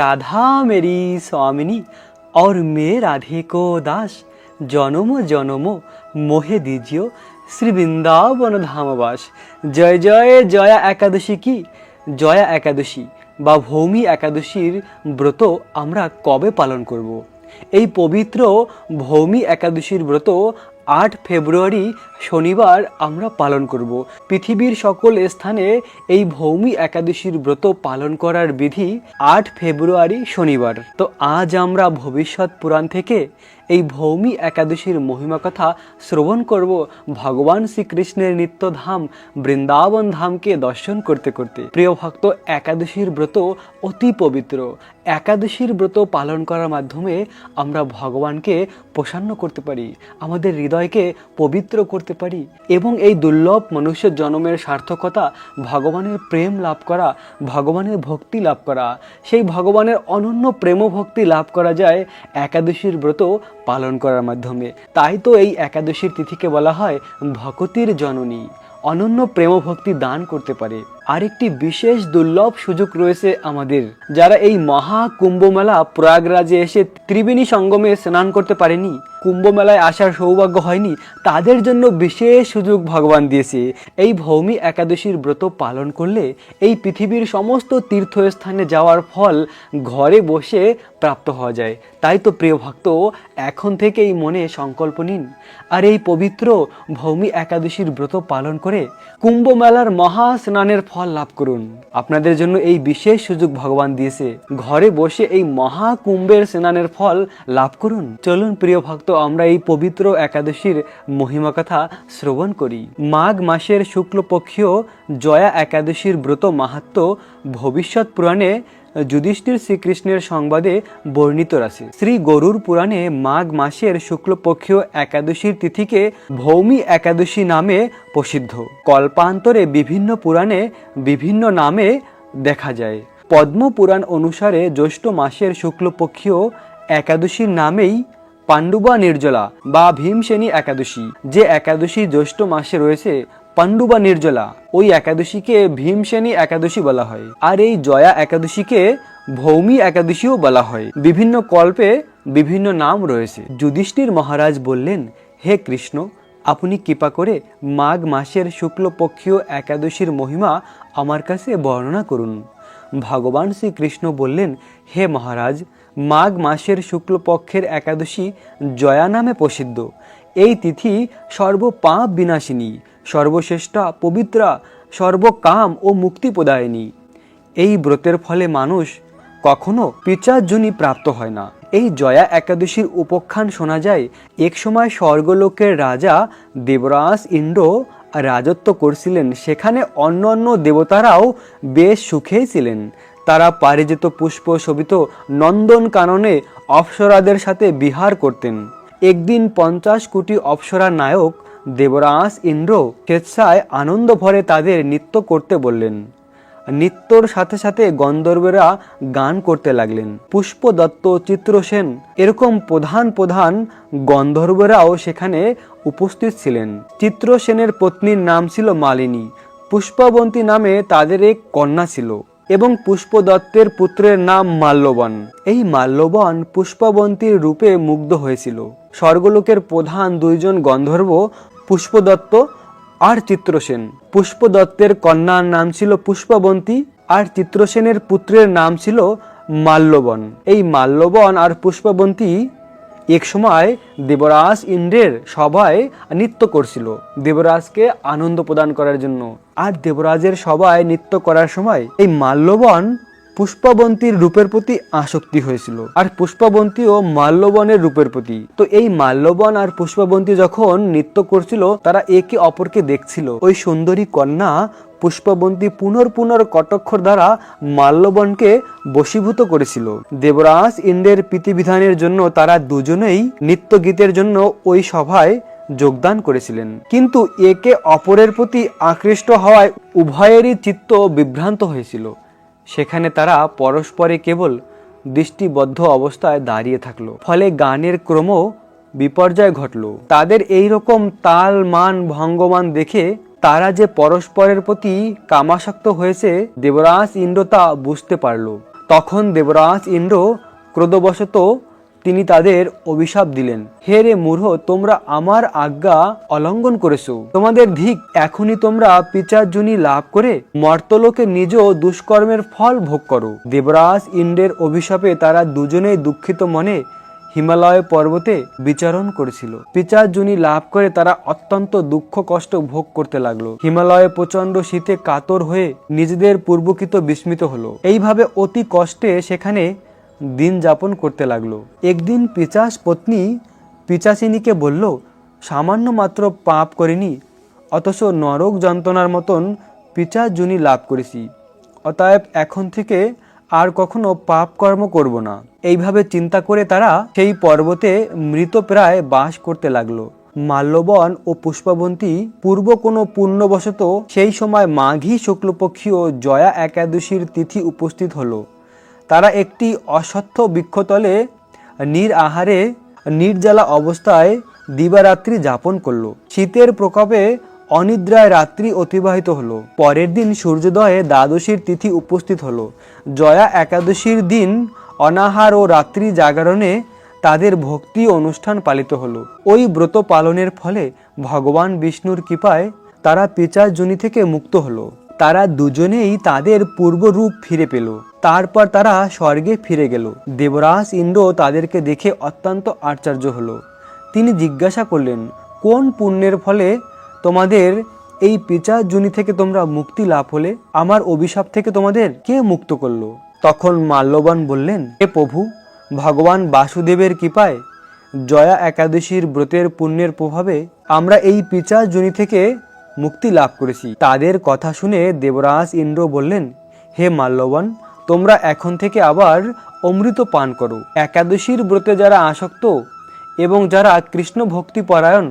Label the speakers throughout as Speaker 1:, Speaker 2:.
Speaker 1: Radha Mary স্বামিনী or मैं राधे को दास জনম জনম মোহে দিজিও শ্রী বৃন্দাবন ধামবাস জয় জয় জয়া একাদশী কি জয়া একাদশী বা ভৌমি একাদশীর ব্রত আমরা কবে পালন করব। এই পবিত্র ভৌমি একাদশীর ব্রত আট ফেব্রুয়ারি শনিবার আমরা পালন করব পৃথিবীর সকল স্থানে এই ভৌমি একাদশীর ব্রত পালন করার বিধি আট ফেব্রুয়ারি শনিবার তো আজ আমরা ভবিষ্যৎ পুরাণ থেকে এই ভৌমি একাদশীর মহিমা কথা শ্রবণ করব ভগবান শ্রীকৃষ্ণের নিত্যধাম বৃন্দাবন ধামকে দর্শন করতে করতে প্রিয় ভক্ত একাদশীর ব্রত অতি পবিত্র একাদশীর ব্রত পালন করার মাধ্যমে আমরা ভগবানকে প্রসন্ন করতে পারি আমাদের হৃদয়কে পবিত্র করতে পারি এবং এই দুর্লভ মনুষ্য জন্মের সার্থকতা ভগবানের প্রেম লাভ করা ভগবানের ভক্তি লাভ করা সেই ভগবানের অনন্য প্রেম ভক্তি লাভ করা যায় একাদশীর ব্রত পালন করার মাধ্যমে তাই তো এই একাদশীর তিথিকে বলা হয় ভকতির জননী অনন্য প্রেমভক্তি দান করতে পারে আরেকটি বিশেষ দুর্লভ সুযোগ রয়েছে আমাদের যারা এই মহা কুম্ভ মেলা প্রয়াগরাজে এসে ত্রিবেণী সঙ্গমে স্নান করতে পারেনি কুম্ভ মেলায় আসার সৌভাগ্য হয়নি তাদের জন্য বিশেষ সুযোগ ভগবান দিয়েছে এই ভৌমি একাদশীর ব্রত পালন করলে এই পৃথিবীর সমস্ত তীর্থস্থানে যাওয়ার ফল ঘরে বসে প্রাপ্ত হওয়া যায় তাই তো প্রিয় ভক্ত এখন থেকেই মনে সংকল্প নিন আর এই পবিত্র ভৌমি একাদশীর ব্রত পালন করে কুম্ভ মেলার মহা স্নানের ফল ফল লাভ করুন আপনাদের জন্য এই বিশেষ সুযোগ ভগবান দিয়েছে ঘরে বসে এই মহাকুম্ভের স্নানের ফল লাভ করুন চলুন প্রিয় ভক্ত আমরা এই পবিত্র একাদশীর মহিমা কথা শ্রবণ করি মাঘ মাসের শুক্লপক্ষীয় জয়া একাদশীর ব্রত মাহাত্ম ভবিষ্যৎ পুরাণে যুধিষ্ঠির শ্রীকৃষ্ণের সংবাদে বর্ণিত রাশি শ্রী গরুর পুরাণে মাঘ মাসের শুক্লপক্ষীয় একাদশীর তিথিকে ভৌমি একাদশী নামে প্রসিদ্ধ কল্পান্তরে বিভিন্ন পুরাণে বিভিন্ন নামে দেখা যায় পদ্মপুরাণ অনুসারে জ্যৈষ্ঠ মাসের শুক্লপক্ষীয় একাদশীর নামেই পাণ্ডুবা নির্জলা বা ভীমসেনী একাদশী যে একাদশী জ্যৈষ্ঠ মাসে রয়েছে পাণ্ডু বা নির্জলা ওই একাদশীকে ভীমসেনী একাদশী বলা হয় আর এই জয়া একাদশীকে ভৌমি একাদশীও বলা হয় বিভিন্ন কল্পে বিভিন্ন নাম রয়েছে যুধিষ্ঠির মহারাজ বললেন হে কৃষ্ণ আপনি কৃপা করে মাঘ মাসের শুক্লপক্ষীয় একাদশীর মহিমা আমার কাছে বর্ণনা করুন ভগবান শ্রীকৃষ্ণ বললেন হে মহারাজ মাঘ মাসের শুক্লপক্ষের একাদশী জয়া নামে প্রসিদ্ধ এই তিথি সর্ব পাপ বিনাশিনী সর্বশ্রেষ্ঠা পবিত্রা সর্বকাম ও মুক্তি প্রদায়নী এই ব্রতের ফলে মানুষ কখনো পিচারজনী প্রাপ্ত হয় না এই জয়া একাদশীর উপখ্যান শোনা যায় একসময় স্বর্গলোকের রাজা দেবরাজ ইন্দ্র রাজত্ব করছিলেন সেখানে অন্য অন্য দেবতারাও বেশ সুখেই ছিলেন তারা পারিজিত পুষ্প শোভিত নন্দন কাননে অপ্সরাদের সাথে বিহার করতেন একদিন পঞ্চাশ কোটি অপসরা নায়ক দেবরাস ইন্দ্র স্বেচ্ছায় আনন্দ ভরে তাদের নৃত্য করতে বললেন নৃত্যর সাথে সাথে গন্ধর্বেরা গান করতে লাগলেন পুষ্প দত্ত চিত্রসেন এরকম প্রধান প্রধান গন্ধর্বরাও সেখানে উপস্থিত ছিলেন চিত্রসেনের পত্নীর নাম ছিল মালিনী পুষ্পবন্তী নামে তাদের এক কন্যা ছিল এবং পুষ্পদত্তের পুত্রের নাম মাল্যবন এই মাল্যবন পুষ্পবন্তীর রূপে মুগ্ধ হয়েছিল স্বর্গলোকের প্রধান দুইজন গন্ধর্ব পুষ্পদত্ত আর চিত্রসেন পুষ্পদত্তের কন্যার নাম ছিল পুষ্পবন্তী আর চিত্রসেনের পুত্রের নাম ছিল মাল্যবন এই মাল্যবন আর পুষ্পবন্তী এক সময় দেবরাজ ইন্দ্রের সভায় নৃত্য করছিল দেবরাজকে আনন্দ প্রদান করার জন্য আর দেবরাজের সভায় নৃত্য করার সময় এই মাল্যবন পুষ্পাবন্তীর রূপের প্রতি আসক্তি হয়েছিল আর পুষ্পাবন্তী ও মাল্যবনের রূপের প্রতি তো এই মাল্যবন আর পুষ্পাবন্তী যখন নৃত্য করছিল তারা একে অপরকে দেখছিল ওই সুন্দরী কন্যা পুষ্পবন্তী পুনর পুনর কটক্ষর দ্বারা মাল্যবনকে বশীভূত করেছিল দেবরাজ ইন্দ্রের প্রীতিবিধানের জন্য তারা দুজনেই নৃত্য গীতের জন্য ওই সভায় যোগদান করেছিলেন কিন্তু একে অপরের প্রতি আকৃষ্ট হওয়ায় উভয়েরই চিত্ত বিভ্রান্ত হয়েছিল সেখানে তারা পরস্পরে কেবল দৃষ্টিবদ্ধ অবস্থায় দাঁড়িয়ে থাকলো ফলে গানের ক্রম বিপর্যয় ঘটল তাদের এই রকম তাল মান ভঙ্গমান দেখে তারা যে পরস্পরের প্রতি কামাসক্ত হয়েছে দেবরাজ ইন্দ্র তা বুঝতে পারল তখন দেবরাজ ইন্দ্র ক্রোধবশত তিনি তাদের অভিশাপ দিলেন হে রে মূর্হ তোমরা আমার আজ্ঞা অলঙ্ঘন করেছো তোমাদের ধিক এখনই তোমরা পিচারজুনি লাভ করে মর্তলোকে নিজ দুষ্কর্মের ফল ভোগ করো দেবরাজ ইন্দ্রের অভিশাপে তারা দুজনেই দুঃখিত মনে হিমালয় পর্বতে বিচারণ করেছিল পিচার জুনি লাভ করে তারা অত্যন্ত দুঃখ কষ্ট ভোগ করতে লাগলো হিমালয়ে প্রচন্ড শীতে কাতর হয়ে নিজেদের পূর্বকৃত বিস্মিত হলো এইভাবে অতি কষ্টে সেখানে দিন যাপন করতে লাগলো একদিন পিচাস পত্নী পিচাসিনীকে বলল সামান্য মাত্র পাপ করিনি অথচ নরক যন্ত্রণার মতন পিচাস জুনি লাভ করেছি অতএব এখন থেকে আর কখনো পাপ কর্ম করব না এইভাবে চিন্তা করে তারা সেই পর্বতে মৃত প্রায় বাস করতে লাগলো মাল্যবন ও পুষ্পাবন্তী পূর্ব কোনো পুণ্যবশত সেই সময় মাঘী শুক্লপক্ষীয় জয়া একাদশীর তিথি উপস্থিত হলো তারা একটি অসত্য বৃক্ষতলে নির আহারে নির্জালা অবস্থায় দিবারাত্রি যাপন করল শীতের প্রকোপে অনিদ্রায় রাত্রি অতিবাহিত হলো পরের দিন সূর্যোদয়ে দ্বাদশীর তিথি উপস্থিত হলো জয়া একাদশীর দিন অনাহার ও রাত্রি জাগরণে তাদের ভক্তি অনুষ্ঠান পালিত হলো ওই ব্রত পালনের ফলে ভগবান বিষ্ণুর কৃপায় তারা পিচার জনি থেকে মুক্ত হলো তারা দুজনেই তাদের পূর্বরূপ ফিরে পেল তারপর তারা স্বর্গে ফিরে গেল দেবরাজ ইন্দ্র তাদেরকে দেখে অত্যন্ত আশ্চর্য হলো তিনি জিজ্ঞাসা করলেন কোন পুণ্যের ফলে তোমাদের এই পিচার জুনি থেকে তোমরা মুক্তি লাভ হলে আমার অভিশাপ থেকে তোমাদের কে মুক্ত করলো তখন মাল্যবান বললেন হে প্রভু ভগবান বাসুদেবের কৃপায় জয়া একাদশীর ব্রতের পুণ্যের প্রভাবে আমরা এই পিচার জুনি থেকে মুক্তি লাভ করেছি তাদের কথা শুনে দেবরাজ ইন্দ্র বললেন হে মাল্যবান তোমরা এখন থেকে আবার অমৃত পান করো একাদশীর ব্রতে যারা আসক্ত এবং যারা কৃষ্ণ ভক্তি পরায়ণ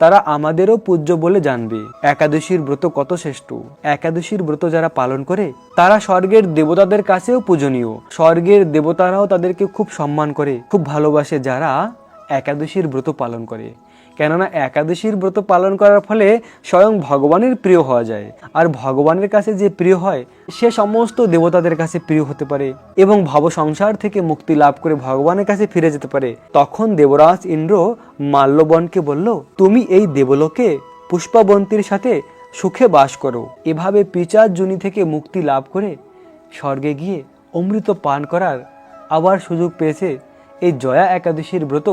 Speaker 1: তারা আমাদেরও পূজ্য বলে জানবে একাদশীর ব্রত কত শ্রেষ্ঠ একাদশীর ব্রত যারা পালন করে তারা স্বর্গের দেবতাদের কাছেও পূজনীয় স্বর্গের দেবতারাও তাদেরকে খুব সম্মান করে খুব ভালোবাসে যারা একাদশীর ব্রত পালন করে কেননা একাদশীর ব্রত পালন করার ফলে স্বয়ং ভগবানের প্রিয় হওয়া যায় আর ভগবানের কাছে যে প্রিয় হয় সে সমস্ত দেবতাদের কাছে প্রিয় হতে পারে এবং ভব সংসার থেকে মুক্তি লাভ করে ভগবানের কাছে ফিরে যেতে পারে তখন দেবরাজ ইন্দ্র মাল্যবনকে বলল তুমি এই দেবলোকে পুষ্পাবন্তীর সাথে সুখে বাস করো এভাবে পিচার জুনি থেকে মুক্তি লাভ করে স্বর্গে গিয়ে অমৃত পান করার আবার সুযোগ পেয়েছে এই জয়া একাদশীর ব্রত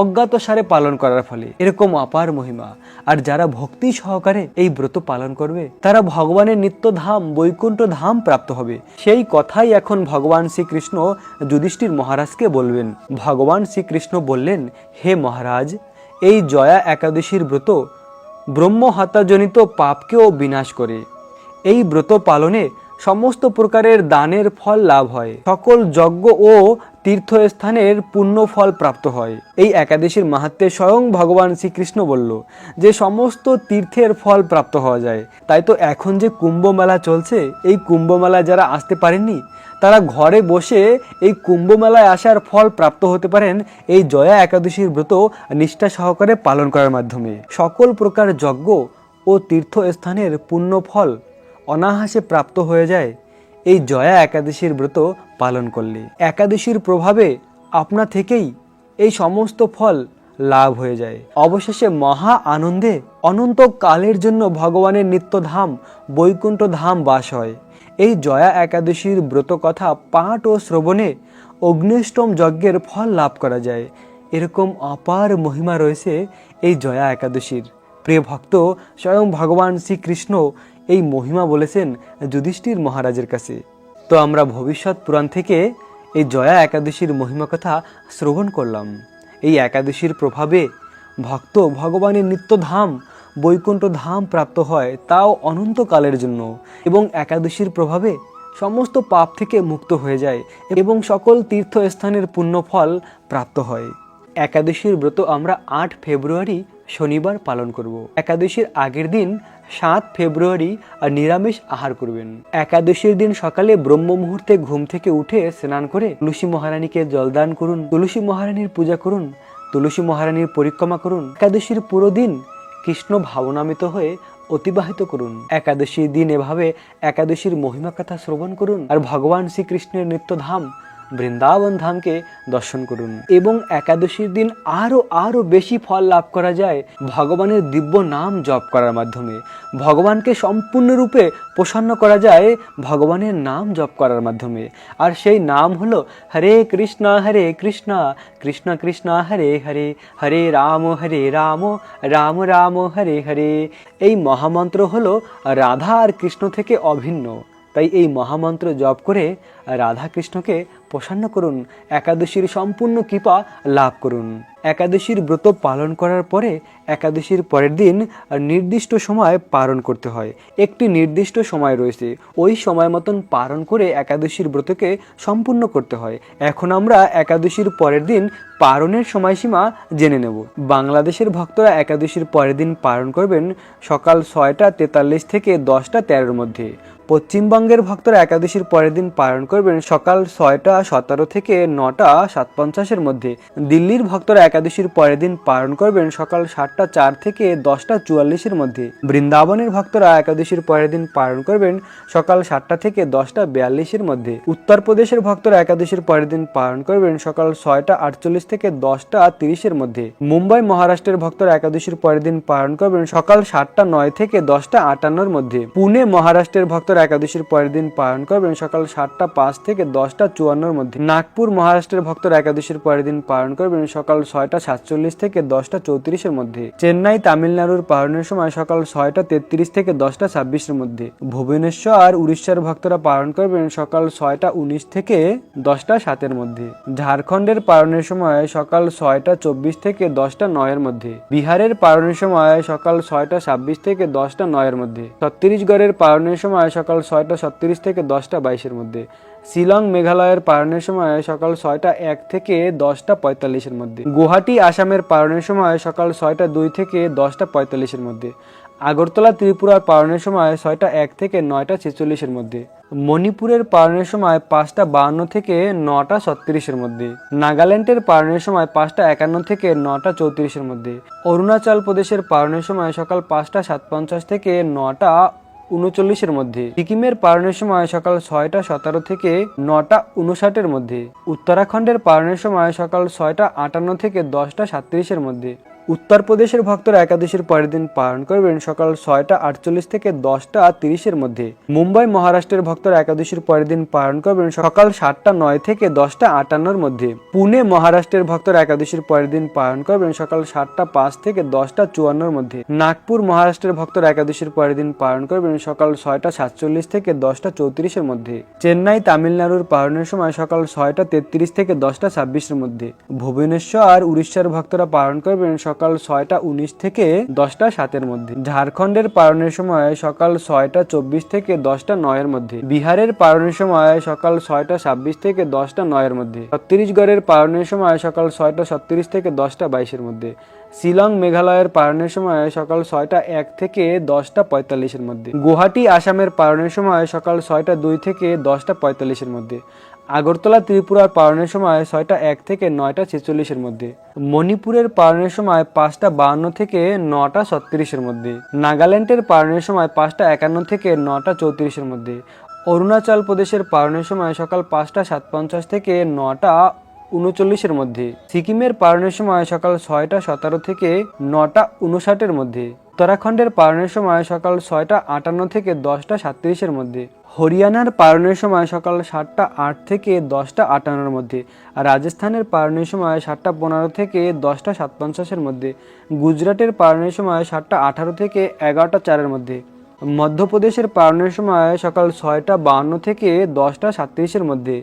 Speaker 1: অজ্ঞাত সারে পালন করার ফলে এরকম অপার মহিমা আর যারা ভক্তি সহকারে এই ব্রত পালন করবে তারা ভগবানের নিত্য ধাম বৈকুণ্ঠ ধাম প্রাপ্ত হবে সেই কথাই এখন ভগবান শ্রীকৃষ্ণ যুধিষ্ঠির মহারাজকে বলবেন ভগবান শ্রীকৃষ্ণ বললেন হে মহারাজ এই জয়া একাদশীর ব্রত ব্রহ্মহাতাজনিত পাপকেও বিনাশ করে এই ব্রত পালনে সমস্ত প্রকারের দানের ফল লাভ হয় সকল যজ্ঞ ও তীর্থস্থানের পূর্ণ ফল প্রাপ্ত হয় এই একাদশীর মাহাত্মে স্বয়ং ভগবান শ্রীকৃষ্ণ বলল যে সমস্ত তীর্থের ফল প্রাপ্ত হওয়া যায় তাই তো এখন যে কুম্ভ মেলা চলছে এই কুম্ভ মেলায় যারা আসতে পারেননি তারা ঘরে বসে এই কুম্ভ মেলায় আসার ফল প্রাপ্ত হতে পারেন এই জয়া একাদশীর ব্রত নিষ্ঠা সহকারে পালন করার মাধ্যমে সকল প্রকার যজ্ঞ ও তীর্থস্থানের পূর্ণ ফল অনাহাসে প্রাপ্ত হয়ে যায় এই জয়া একাদশীর ব্রত পালন করলে একাদশীর প্রভাবে আপনা থেকেই এই সমস্ত ফল লাভ হয়ে যায় অবশেষে মহা আনন্দে অনন্ত কালের জন্য ভগবানের নিত্যধাম বৈকুণ্ঠ ধাম বাস হয় এই জয়া একাদশীর ব্রত কথা পাঠ ও শ্রবণে অগ্নিষ্টম যজ্ঞের ফল লাভ করা যায় এরকম অপার মহিমা রয়েছে এই জয়া একাদশীর প্রিয় ভক্ত স্বয়ং ভগবান শ্রীকৃষ্ণ এই মহিমা বলেছেন যুধিষ্ঠির মহারাজের কাছে তো আমরা ভবিষ্যৎ পুরাণ থেকে এই জয়া একাদশীর মহিমা কথা শ্রবণ করলাম এই একাদশীর প্রভাবে ভক্ত ভগবানের নিত্যধাম বৈকুণ্ঠ ধাম প্রাপ্ত হয় তাও অনন্তকালের জন্য এবং একাদশীর প্রভাবে সমস্ত পাপ থেকে মুক্ত হয়ে যায় এবং সকল তীর্থস্থানের পুণ্যফল প্রাপ্ত হয় একাদশীর ব্রত আমরা আট ফেব্রুয়ারি শনিবার পালন করব একাদশীর আগের দিন সাত ফেব্রুয়ারি আর নিরামিষ আহার করবেন একাদশীর দিন সকালে ব্রহ্ম মুহূর্তে ঘুম থেকে উঠে স্নান করে তুলসী মহারানীকে জলদান করুন তুলসী মহারানীর পূজা করুন তুলসী মহারানীর পরিক্রমা করুন একাদশীর পুরো দিন কৃষ্ণ ভাবনামিত হয়ে অতিবাহিত করুন একাদশীর দিন এভাবে একাদশীর মহিমা কথা শ্রবণ করুন আর ভগবান শ্রীকৃষ্ণের নিত্যধাম বৃন্দাবন ধামকে দর্শন করুন এবং একাদশীর দিন আরও আরও বেশি ফল লাভ করা যায় ভগবানের দিব্য নাম জপ করার মাধ্যমে ভগবানকে সম্পূর্ণরূপে প্রসন্ন করা যায় ভগবানের নাম জপ করার মাধ্যমে আর সেই নাম হল হরে কৃষ্ণ হরে কৃষ্ণ কৃষ্ণ কৃষ্ণ হরে হরে হরে রাম হরে রাম রাম রাম হরে হরে এই মহামন্ত্র হল রাধা আর কৃষ্ণ থেকে অভিন্ন তাই এই মহামন্ত্র জপ করে রাধাকৃষ্ণকে প্রসন্ন করুন একাদশীর সম্পূর্ণ কৃপা লাভ করুন একাদশীর ব্রত পালন করার পরে একাদশীর পরের দিন নির্দিষ্ট সময় পালন করতে হয় একটি নির্দিষ্ট সময় রয়েছে ওই সময় মতন পালন করে একাদশীর ব্রতকে সম্পূর্ণ করতে হয় এখন আমরা একাদশীর পরের দিন পারণের সময়সীমা জেনে নেব বাংলাদেশের ভক্তরা একাদশীর পরের দিন পালন করবেন সকাল ছয়টা তেতাল্লিশ থেকে দশটা তেরোর মধ্যে পশ্চিমবঙ্গের ভক্তরা একাদশীর পরের দিন পালন করবেন সকাল ছয়টা সতেরো থেকে নটা সাত পঞ্চাশের মধ্যে দিল্লির ভক্তরা একাদশীর পরের দিন পালন করবেন সকাল সাতটা চার থেকে দশটা চুয়াল্লিশের মধ্যে বৃন্দাবনের ভক্তরা একাদশীর পরের দিন পালন করবেন সকাল সাতটা থেকে দশটা বিয়াল্লিশের মধ্যে উত্তরপ্রদেশের ভক্তরা একাদশীর পরের দিন পালন করবেন সকাল ছয়টা আটচল্লিশ থেকে দশটা তিরিশের মধ্যে মুম্বাই মহারাষ্ট্রের ভক্তরা একাদশীর পরের দিন পালন করবেন সকাল সাতটা নয় থেকে দশটা আটান্নর মধ্যে পুনে মহারাষ্ট্রের ভক্তরা উত্তর একাদশীর পরের দিন পালন করবেন সকাল সাতটা পাঁচ থেকে দশটা চুয়ান্নর মধ্যে নাগপুর মহারাষ্ট্রের ভক্তরা একাদশীর পরের দিন পালন করবেন সকাল ছয়টা সাতচল্লিশ থেকে দশটা চৌত্রিশের মধ্যে চেন্নাই তামিলনাড়ুর পালনের সময় সকাল ছয়টা তেত্রিশ থেকে দশটা ছাব্বিশের মধ্যে ভুবনেশ্বর আর উড়িষ্যার ভক্তরা পালন করবেন সকাল ছয়টা উনিশ থেকে দশটা সাতের মধ্যে ঝাড়খণ্ডের পালনের সময় সকাল ছয়টা চব্বিশ থেকে দশটা নয়ের মধ্যে বিহারের পালনের সময় সকাল ছয়টা ছাব্বিশ থেকে দশটা নয়ের মধ্যে ছত্তিশগড়ের পালনের সময় সকাল ছয়টা সত্তিরিশ থেকে দশটা বাইশের মধ্যে শিলং মেঘালয়ের পারণের সময় সকাল ছয়টা এক থেকে দশটা পঁয়তাল্লিশের মধ্যে গুয়াহাটি আসামের পারণের সময় সকাল ছয়টা দুই থেকে দশটা পঁয়তাল্লিশের মধ্যে আগরতলা ত্রিপুরার পারণের সময় ছয়টা এক থেকে নয়টা ছেচল্লিশের মধ্যে মণিপুরের পারনের সময় পাঁচটা বাহান্ন থেকে নটা ছত্রিশের মধ্যে নাগাল্যান্ডের পারণের সময় পাঁচটা একান্ন থেকে নটা চৌত্রিশের মধ্যে অরুণাচল প্রদেশের পারনের সময় সকাল পাঁচটা সাত পঞ্চাশ থেকে নটা উনচল্লিশের মধ্যে সিকিমের পারণের সময় সকাল ছয়টা সতেরো থেকে নটা উনষাটের মধ্যে উত্তরাখণ্ডের পারণের সময় সকাল ছয়টা আটান্ন থেকে দশটা সাতত্রিশের মধ্যে উত্তরপ্রদেশের ভক্তরা একাদশীর পরের দিন পালন করবেন সকাল ছয়টা আটচল্লিশ থেকে দশটা তিরিশের মধ্যে মুম্বাই মহারাষ্ট্রের ভক্তরা একাদশীর পরের দিন পালন করবেন সকাল সাতটা নয় থেকে দশটা আটান্নর মধ্যে পুনে মহারাষ্ট্রের ভক্তরা একাদশীর পরের দিন পালন করবেন সকাল সাতটা পাঁচ থেকে দশটা চুয়ান্নর মধ্যে নাগপুর মহারাষ্ট্রের ভক্তরা একাদশীর পরের দিন পালন করবেন সকাল ছয়টা সাতচল্লিশ থেকে দশটা চৌত্রিশের মধ্যে চেন্নাই তামিলনাড়ুর পালনের সময় সকাল ছয়টা তেত্রিশ থেকে দশটা ছাব্বিশের মধ্যে ভুবনেশ্বর আর উড়িষ্যার ভক্তরা পালন করবেন সকাল সকাল ছয়টা উনিশ থেকে দশটা সাতের মধ্যে ঝাড়খণ্ডের পালনের সময় সকাল ছয়টা চব্বিশ থেকে দশটা নয়ের মধ্যে বিহারের পালনের সময় সকাল ছয়টা ছাব্বিশ থেকে দশটা নয়ের মধ্যে ছত্তিশগড়ের পালনের সময় সকাল ছয়টা ছত্রিশ থেকে দশটা বাইশের মধ্যে শিলং মেঘালয়ের পালনের সময় সকাল ছয়টা এক থেকে দশটা পঁয়তাল্লিশের মধ্যে গুয়াহাটি আসামের পালনের সময় সকাল ছয়টা দুই থেকে দশটা পঁয়তাল্লিশের মধ্যে আগরতলা ত্রিপুরার পালনের সময় ছয়টা এক থেকে নয়টা ছেচল্লিশের মধ্যে মণিপুরের পালনের সময় পাঁচটা বাহান্ন থেকে নটা ছত্রিশের মধ্যে নাগাল্যান্ডের পালনের সময় পাঁচটা একান্ন থেকে নটা চৌত্রিশের মধ্যে অরুণাচল প্রদেশের পালনের সময় সকাল পাঁচটা সাত পঞ্চাশ থেকে নটা উনচল্লিশের মধ্যে সিকিমের পালনের সময় সকাল ছয়টা সতেরো থেকে নটা উনষাটের মধ্যে উত্তরাখণ্ডের পালনের সময় সকাল ছয়টা আটান্ন থেকে দশটা সাতত্রিশের মধ্যে হরিয়ানার পারনের সময় সকাল সাতটা আট থেকে দশটা আটান্নর মধ্যে আর রাজস্থানের পারণের সময় সাতটা পনেরো থেকে দশটা সাত পঞ্চাশের মধ্যে গুজরাটের পারণের সময় সাতটা আঠারো থেকে এগারোটা চারের মধ্যে মধ্যপ্রদেশের পারনের সময় সকাল ছয়টা বাহান্ন থেকে দশটা সাতত্রিশের মধ্যে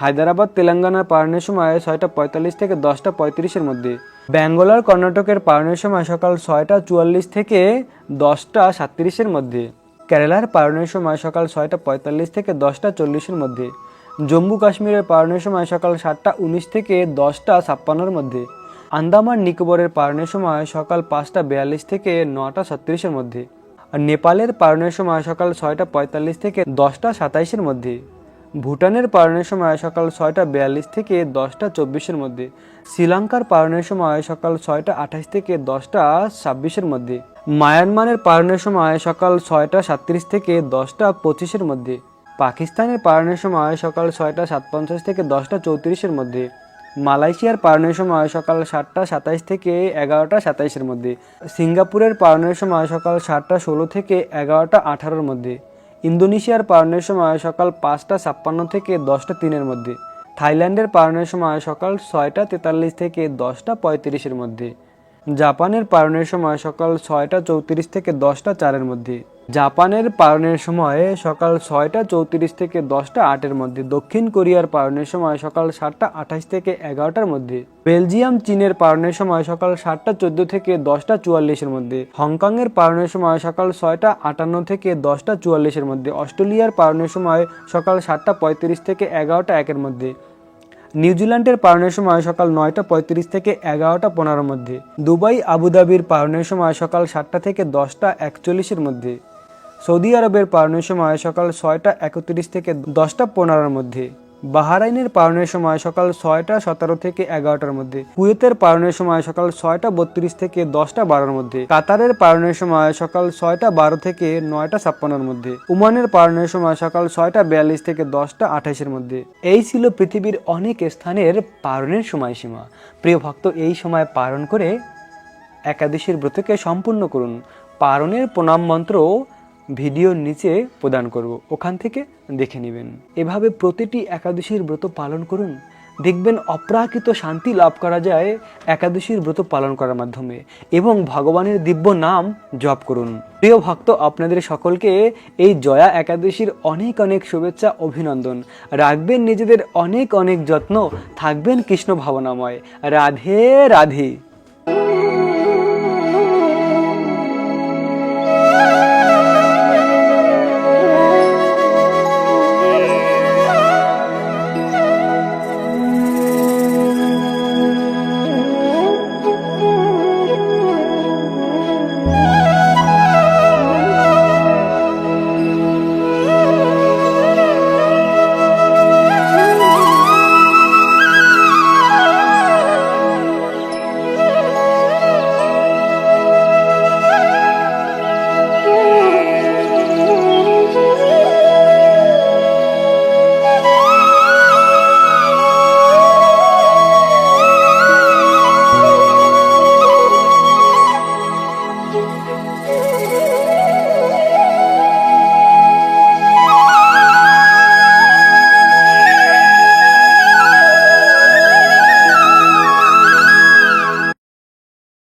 Speaker 1: হায়দ্রাবাদ তেলেঙ্গানার পারণের সময় ছয়টা পঁয়তাল্লিশ থেকে দশটা পঁয়ত্রিশের মধ্যে ব্যাঙ্গালোর কর্ণাটকের পারনের সময় সকাল ছয়টা চুয়াল্লিশ থেকে দশটা সাতত্রিশের মধ্যে কেরালার পারণের সময় সকাল ছয়টা পঁয়তাল্লিশ থেকে দশটা চল্লিশের মধ্যে জম্মু কাশ্মীরের পারণের সময় সকাল সাতটা উনিশ থেকে দশটা ছাপ্পান্নর মধ্যে আন্দামান নিকোবরের পারণের সময় সকাল পাঁচটা বিয়াল্লিশ থেকে নটা ছত্রিশের মধ্যে আর নেপালের পারণের সময় সকাল ছয়টা পঁয়তাল্লিশ থেকে দশটা সাতাইশের মধ্যে ভুটানের পারণের সময় সকাল ছয়টা বিয়াল্লিশ থেকে দশটা চব্বিশের মধ্যে শ্রীলঙ্কার পারণের সময় সকাল ছয়টা আঠাশ থেকে দশটা ছাব্বিশের মধ্যে মায়ানমারের পারণের সময় সকাল ছয়টা সাতত্রিশ থেকে দশটা পঁচিশের মধ্যে পাকিস্তানের পারণের সময় সকাল ছয়টা সাতপঞ্চাশ থেকে দশটা চৌত্রিশের মধ্যে মালয়েশিয়ার পারণের সময় সকাল সাতটা সাতাইশ থেকে এগারোটা সাতাইশের মধ্যে সিঙ্গাপুরের পারণের সময় সকাল সাতটা ষোলো থেকে এগারোটা আঠারোর মধ্যে ইন্দোনেশিয়ার পারনের সময় সকাল পাঁচটা ছাপ্পান্ন থেকে দশটা তিনের মধ্যে থাইল্যান্ডের পারণের সময় সকাল ছয়টা তেতাল্লিশ থেকে দশটা পঁয়ত্রিশের মধ্যে জাপানের পারণের সময় সকাল ছয়টা চৌত্রিশ থেকে দশটা চারের মধ্যে জাপানের পালনের সময় সকাল ছয়টা চৌত্রিশ থেকে দশটা আটের মধ্যে দক্ষিণ কোরিয়ার পারণের সময় সকাল সাতটা আঠাশ থেকে এগারোটার মধ্যে বেলজিয়াম চীনের পারণের সময় সকাল সাতটা চোদ্দ থেকে দশটা চুয়াল্লিশের মধ্যে হংকংয়ের পারণের সময় সকাল ছয়টা আটান্ন থেকে দশটা চুয়াল্লিশের মধ্যে অস্ট্রেলিয়ার পারণের সময় সকাল সাতটা পঁয়ত্রিশ থেকে এগারোটা একের মধ্যে নিউজিল্যান্ডের পালনের সময় সকাল নয়টা পঁয়ত্রিশ থেকে এগারোটা পনেরোর মধ্যে দুবাই আবুধাবির পারণের সময় সকাল সাতটা থেকে দশটা একচল্লিশের মধ্যে সৌদি আরবের পারণের সময় সকাল ছয়টা একত্রিশ থেকে দশটা পনেরোর মধ্যে বাহারাইনের পারণের সময় সকাল ছয়টা সতেরো থেকে এগারোটার মধ্যে কুয়েতের পারণের সময় সকাল ছয়টা বত্রিশ থেকে দশটা বারোর মধ্যে কাতারের পারণের সময় সকাল ছয়টা বারো থেকে নয়টা ছাপ্পান্নর মধ্যে উমানের পারণের সময় সকাল ছয়টা বিয়াল্লিশ থেকে দশটা আঠাশের মধ্যে এই ছিল পৃথিবীর অনেক স্থানের পারণের সময়সীমা প্রিয় ভক্ত এই সময় পারণ করে একাদশীর ব্রতকে সম্পূর্ণ করুন পারণের প্রণাম মন্ত্র ভিডিওর নিচে প্রদান করব ওখান থেকে দেখে নেবেন এভাবে প্রতিটি একাদশীর ব্রত পালন করুন দেখবেন অপ্রাকৃত শান্তি লাভ করা যায় একাদশীর ব্রত পালন করার মাধ্যমে এবং ভগবানের দিব্য নাম জপ করুন প্রিয় ভক্ত আপনাদের সকলকে এই জয়া একাদশীর অনেক অনেক শুভেচ্ছা অভিনন্দন রাখবেন নিজেদের অনেক অনেক যত্ন থাকবেন কৃষ্ণ ভাবনাময় রাধে রাধে